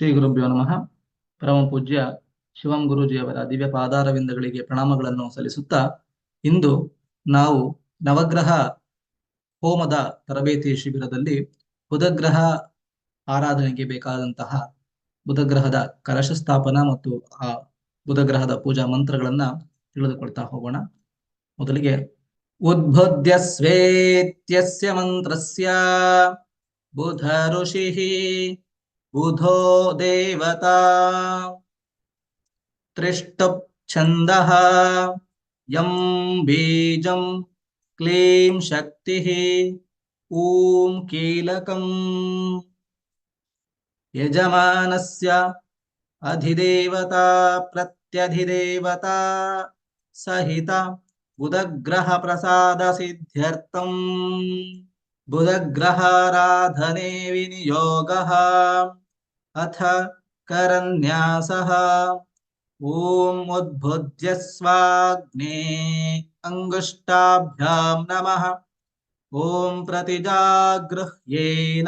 ಶ್ರೀ ಗುರುಭ್ಯೋ ನಮಃ. ಪರಮ ಪೂಜ್ಯ ಶಿವಂ ಗುರೂಜಿಯವರ ದಿವ್ಯ ಪಾದಾರವಿಂದಗಳಿಗೆ ಪ್ರಣಾಮಗಳನ್ನು ಸಲ್ಲಿಸುತ್ತಾ ಇಂದು ನಾವು ನವಗ್ರಹ ಹೋಮದ ತರಬೇತಿ ಶಿಬಿರದಲ್ಲಿ ಬುಧಗ್ರಹ ಆರಾಧನೆಗೆ ಬೇಕಾದಂತಹ ಬುಧಗ್ರಹದ ಕಲಶ ಸ್ಥಾಪನ ಮತ್ತು ಆ ಬುಧಗ್ರಹದ ಪೂಜಾ ಮಂತ್ರಗಳನ್ನ ತಿಳಿದುಕೊಳ್ತಾ ಹೋಗೋಣ. ಮೊದಲಿಗೆ ಉದ್ಬುದ್ಧ ಸ್ವೇತ್ಯಸ್ಯ ಮಂತ್ರಸ್ಯ ಬುಧ ಋಷಿಃ बुधो देवता। त्रिष्टुप् छन्दः। यं बीजं क्लीं शक्तिः। ॐ कीलकम्। यजमानस्य अधिदेवता प्रत्यधिदेवता। सहित बुधग्रहप्रसादसिद्ध्यर्थम्। बुधग्रहाराधने विनियोगः अथ करन्यासः। ॐ उद्बुद्ध्य स्वाग्ने अङ्गुष्टाभ्यां नमः। ॐ प्रतिजागृह्येन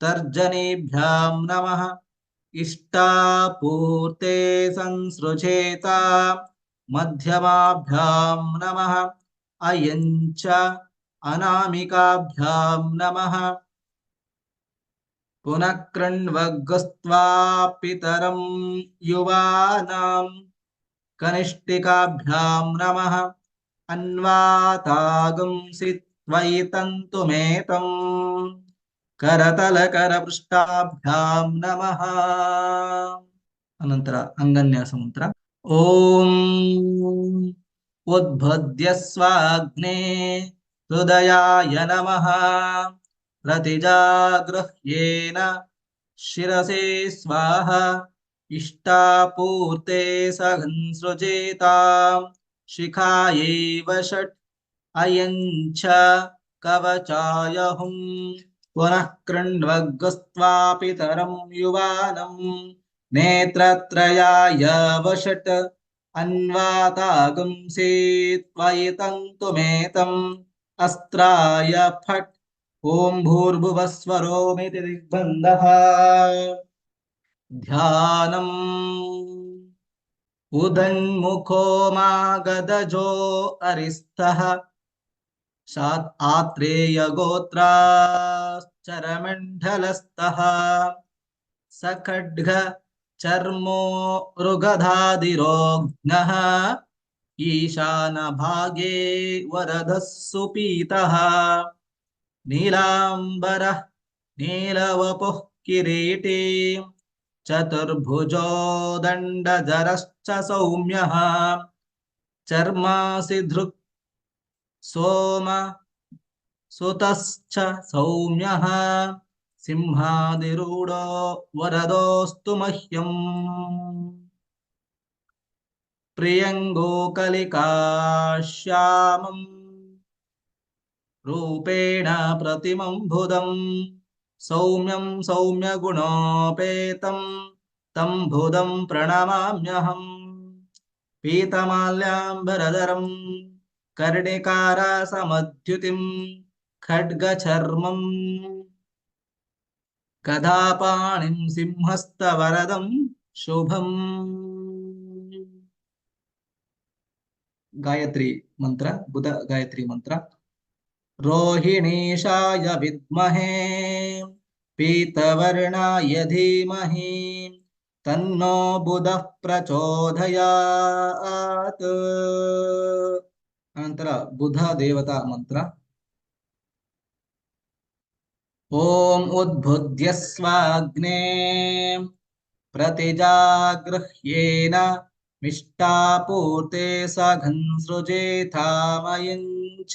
तर्जनीभ्यां नमः। इष्टापूर्ते संसृजेता मध्यमाभ्यां नमः। अयञ्च अनामिकाभ्यां नमः पुनः कृण्वग्स्त्वा पितरं युवानां कनिष्ठिकाभ्यां नमः। अन्वातागुंसि त्वयि तन्तुमेतं करतलकरपृष्ठाभ्यां नमः। अनन्तर अङ्गन्यास मन्त्र ॐ उद्बुद्ध्य स्वाग्ने हृदयाय नमः రతిజాగృహ్యేన శిరసే స్వాహ ఇష్టాపూర్తే సహంసృజేతాం శిఖాయైవ షట్ అయంచ కవచాయహుం పునః కృణ్వగ్స్వాపితరం యువానం నేత్రత్రయాయ వషట్ అన్వాతాగుంసీ త్వయితంతుమేతం అస్త్రాయ ఫట్ ॐ भूर्भुवस्वरोमिति दिग्बन्धः। ध्यानम्। उदन्मुखो मागदजो अरिस्थः शात् आत्रेयगोत्राश्चरमण्डलस्थः सखड्ग चर्मो ऋगधादिरोग्नः ईशानभागे वरदः सुपीतः नीलाम्बरः नीलवपुः किरीटी चतुर्भुजो दण्डजरश्च सौम्यः चर्मासि धृक् सोम सुतश्च सौम्यः सिंहादिरूढो वरदोऽस्तु मह्यम्। प्रियङ्गोकलिकाश्यामम् रूपेण प्रतिमं बुधं प्रणमाम्यहम्। पीतमाल्याम्बरधरं कर्णिकारासमद्युतिं खड्गचर्मम्। गदापाणिं सिंहस्तवरदं गायत्री मंत्र बुध गायत्री मंत्र रोहिणीशाय विद्महे। पीतवर्णाय धीमहि। तन्नो बुधः प्रचोदयात्। अनंतर बुध देवता मंत्र। ॐ उद्बुद्ध्य स्वाग्ने। प्रतिजागृह्येन मिष्टापूर्ते सघंसृजेथामयञ्च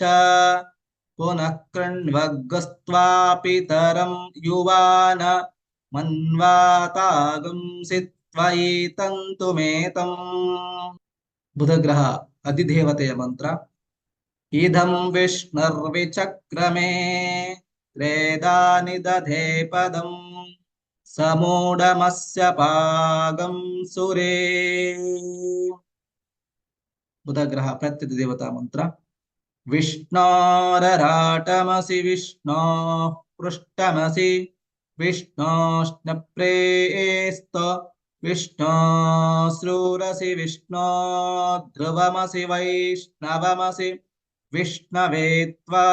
पुनः कृण्वग्रस्त्वापितरं युवान मन्वातागंसि त्वयि तन्तुमेतम् बुधग्रह अतिदेवते मन्त्र। इदं विष्णुर्विचक्रमे त्रेदानि दधे पदम्। समूढमस्य पागं सुरे। बुधग्रह बुधग्रहः प्रत्यधिदेवतामन्त्र विष्णोरराटमसि विष्णो पृष्ठमसि विष्णोष्णप्रेस्त विष्णोश्रूरसि विष्णो ध्रुवमसि वैष्णवमसि विष्णवे त्वा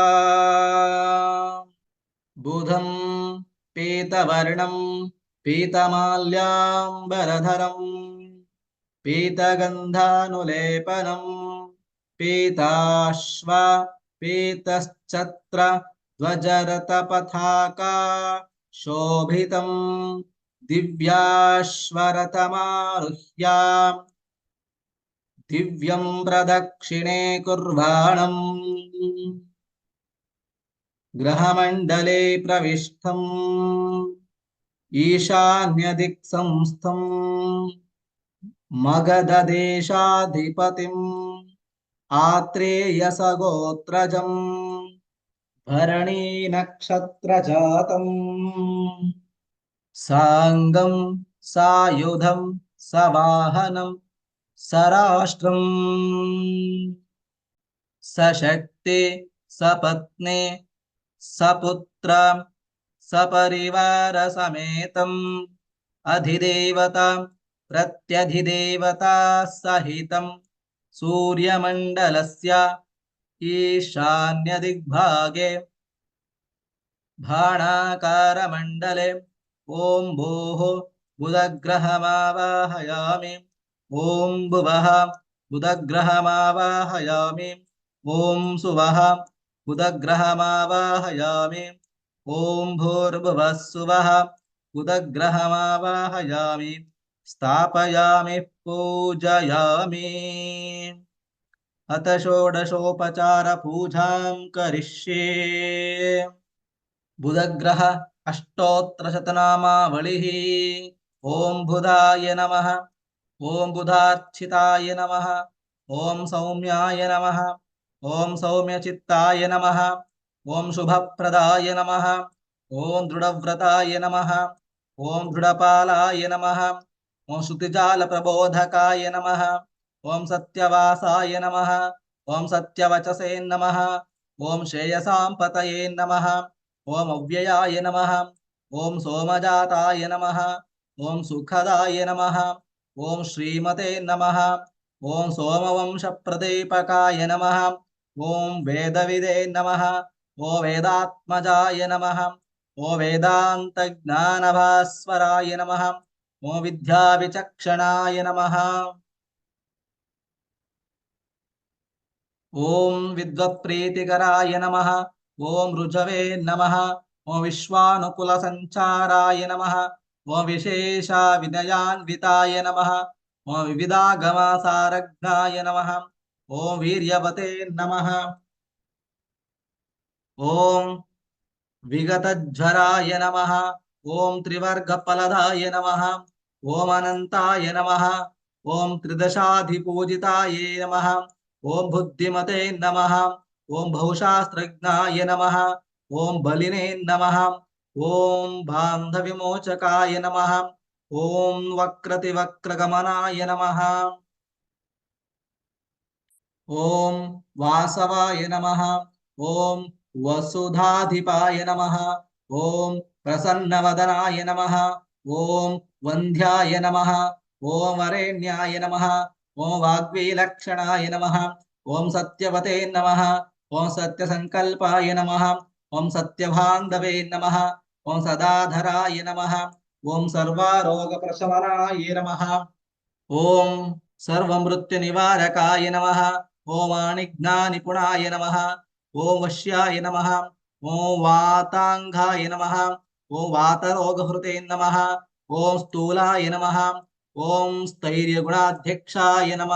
बुधं पीतवर्णं पीतमाल्याम्बरधरम् पीतगन्धानुलेपनं पीताश्व पीतश्चत्र ध्वजरतपथाका शोभितं दिव्याश्वरतमारुह्या दिव्यं प्रदक्षिणे कुर्वाणम् ग्रहमण्डले प्रविष्टम् ईशान्यदिक्संस्थम् मगधदेशाधिपतिम् आत्रेयसगोत्रजम् भरणीनक्षत्रजातम् साङ्गं सायुधं सवाहनं सराष्ट्रम्। सशक्ते सपत्ने सपुत्र सपरिवारसमेतम् अधिदेवता प्रत्यधिदेवता सहितं सूर्यमण्डलस्य ईशान्यदिग्भागे भाणाकारमण्डले ॐ भोः बुधग्रहमावाहयामि। ॐ भुवः बुधग्रहमावाहयामि। ॐ सुवः बुधग्रहमावाहयामि। ॐ भूर्भुवः सुवः बुधग्रहमावाहयामि स्थापयामि पूजयामि अथ षोडशोपचारपूजां करिष्ये बुधग्रह अष्टोत्तरशतनामावलिः ॐ बुधाय नमः ॐ बुधार्चिताय नमः ॐ सौम्याय नमः ॐ सौम्यचित्ताय नमः ॐ शुभप्रदाय नमः ॐ दृढव्रताय नमः ॐ दृढपालाय नमः ఓం శృతిజాల ప్రబోధకాయ నమ. ఓం సత్యవాసాయ నమ. ఓం సత్యవచసే నమ. ఓం శ్రేయసాంపతయే నమ. ఓం అవ్యయాయ నమ. ఓం సోమజాతాయ నమ. ఓం సుఖదాయ నమ. ఓం శ్రీమతే నమ. ఓం సోమవంశ ప్రదీపకాయ నమ. ఓం వేదవిదే నమ. ఓ వేదాత్మజాయ నమ. ఓ వేదాంత జ్ఞానభాస్వరాయ నమ. ॐ विद्याविचक्षणाय नमः। ॐ विद्वत्प्रीतिकराय नमः। ॐ ऋजवे नमः। ॐ विश्वानुकुलसञ्चाराय नमः। ॐ विशेषविनयान्विताय नमः। ॐ विविधागमासारज्ञाय नमः। ॐ वीर्यवते नमः। ॐ विगतज्वराय नमः। ॐ त्रिवर्गफलदाय नमः। ओम अनंताय नमः ओम त्रिदशाधिपूजिताय नमः ओम बुद्धिमते नमः ओम बहुशास्त्रज्ञाय नमः ओम बलिने नमः ओम बांधविमोचकाय नमः ओम वक्रतिवक्रगमनाय नमः ओम वासवाय नमः ओम वसुधाधिपाय नमः ओम प्रसन्नवदनाय नमः ओम వంధ్యాయ నమ ఓం వరేణ్యాయ నమ ఓం వాగ్వీలక్షణాయ నమ ఓం సత్యవతే నమ ఓం సత్య సంకల్పాయ నమ ఓం సత్యభాంధవే నమ ఓం సదాధరాయ నమ ఓం సర్వారోగ ప్రశమనాయ నమ ఓం సర్వమృత్యు నివారకాయ నమ ఓమాణిజ్ఞానిపుణాయ నమ ఓం వశ్యాయ నమ ఓం వాతాంగాయ నమ ఓం వాతరోగహృతే నమ ओम स्थूलाय नम ओम स्थर्य गुणाध्यक्षाय नम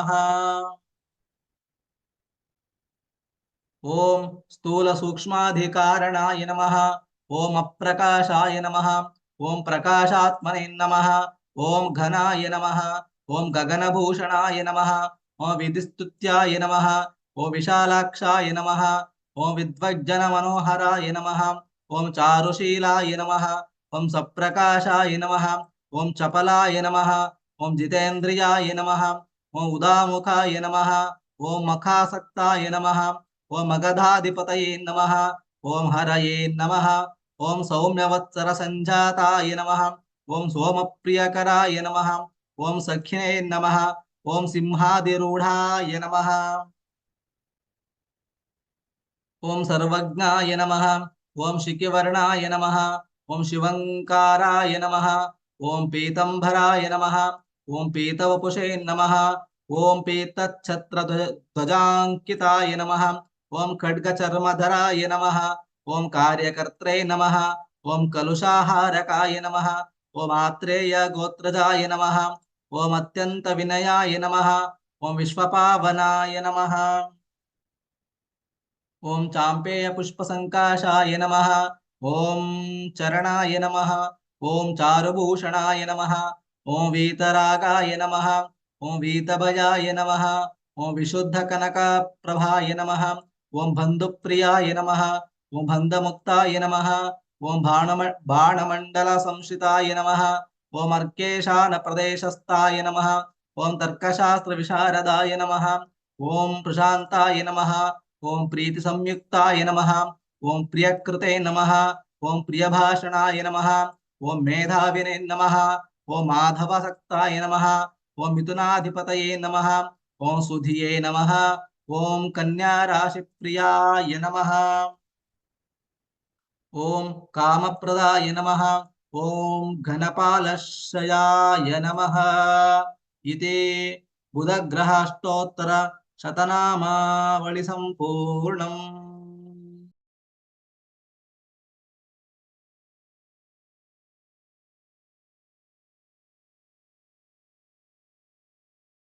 ओम स्थूल सूक्ष्माधिकारणाय नम ओम अप्रकाशाय नम ओम प्रकाशात्मने नम ओम घनाय नम ओम गगनभूषणाय नम ओम विधिस्तुत्याय नम ओम विशालाक्षाय नम ओम विद्वज्जन मनोहराय नम ओम चारुशीलाय नम ओम सप्रकाशाय नमः ओम चपलाय नमः ओम जितेन्द्रियाय नमः ओम उदामुखाय नमः ओम मखासक्ताय नमः ओम अगधाधिपतये नमः ओम हरये नमः ओम सौम्यवत्सर संजाताय नमः ओम सोमप्रियकराय नमः ओम सखिने नमः ओम सिंहादिरूढ़ाय नमः ओम सर्वज्ञाय नमः ओम शिखिवर्णाय नमः ओम शिवंकाराय नम ओं पीतंभराय नम ओं पीतवपुषे नम ओं पीतच्छत्रध्वजांकिताय नम ओं खड्गचर्मधराय नम ओं कार्यकर्त नम ओं कलुषाहकाय नम ओम आत्रेय गोत्रजाय नम ओम अत्यंत विनयाय नम ओं विश्वपावनाय नम ओं चांपेय नम ఓం చరణాయ నమ ఓం చారుభూషణాయ నమ ఓం వీతరాగాయ నమ ఓం వీతభయాయ నమ ఓం విశుద్ధ కనక ప్రభాయ నమ ఓం బంధుప్రియాయ నమ ఓం బంధముక్తాయ నమ ఓం బాణమ బాణమండల సంశితాయ నమ ఓం అర్కేశాన ప్రదేశస్థాయ నమ ఓం తర్కశాస్త్ర విశారదాయ నమ ఓం ప్రశాంతాయ నమ ఓం ప్రీతి సంయుక్తాయ నమ ఓం ప్రియకృతే నమ. ఓం ప్రియభాషణాయ నమ. ఓం మేధావినే నమ. ఓం మాధవసక్తాయ నమ. ఓం మిథునాధిపతయే నమ. ఓం సుధియే నమ. ఓం కన్యారాశిప్రియాయ నమ. ఓం కామప్రదాయ నమ. ఓం ఘనపాలశయాయ నమ. ఇది బుధగ్రహాష్టోత్తర శతనామావళి సంపూర్ణం.